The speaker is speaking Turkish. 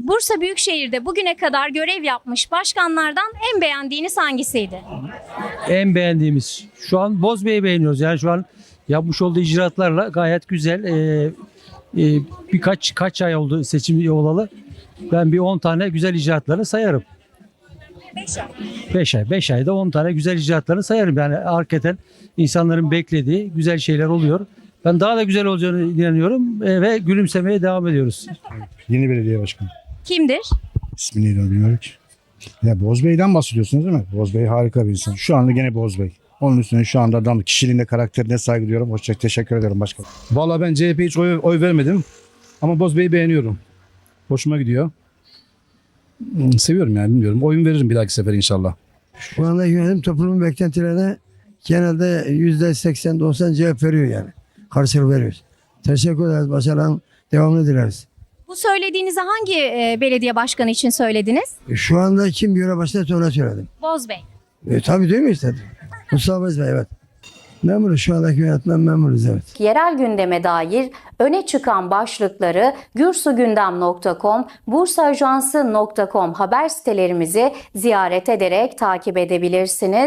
Bursa Büyükşehir'de bugüne kadar görev yapmış başkanlardan en beğendiğiniz hangisiydi? En beğendiğimiz şu an Bozbey'i beğeniyoruz. Yani şu an yapmış olduğu icraatlarla gayet güzel. Ee, e, birkaç kaç ay oldu seçim olalı. Ben bir 10 tane güzel icraatlarını sayarım. 5 ay. 5 ayda 10 tane güzel icraatlarını sayarım. Yani hakikaten insanların beklediği güzel şeyler oluyor. Ben daha da güzel olacağını inanıyorum e, ve gülümsemeye devam ediyoruz. Yeni belediye başkanı. Kimdir? İsmi neydi onu bilmiyorum ki. Ya Bozbey'den bahsediyorsunuz değil mi? Bozbey harika bir insan. Şu anda gene Bozbey. Onun üstüne şu anda adam kişiliğine, karakterine saygı duyuyorum. Hoşça teşekkür ederim başkanım. Vallahi ben CHP'ye hiç oy, oy vermedim. Ama Bozbey'i beğeniyorum. Hoşuma gidiyor. Hmm, Seviyorum yani bilmiyorum. Oyun veririm bir dahaki sefer inşallah. Şu anda yönetim toplumun beklentilerine genelde yüzde seksen doksan cevap veriyor yani. Karşılık veriyoruz. Teşekkür ederiz. Başarılan devamını dileriz. Bu söylediğinizi hangi e, belediye başkanı için söylediniz? E, Şu anda kim göre başta ona söyledim. Bozbey. E, tabii değil mi istedim? Mustafa Bey evet. Memuruz şu andaki yönetmen memuruz evet. Yerel gündeme dair öne çıkan başlıkları gürsugündem.com, bursaajansı.com haber sitelerimizi ziyaret ederek takip edebilirsiniz.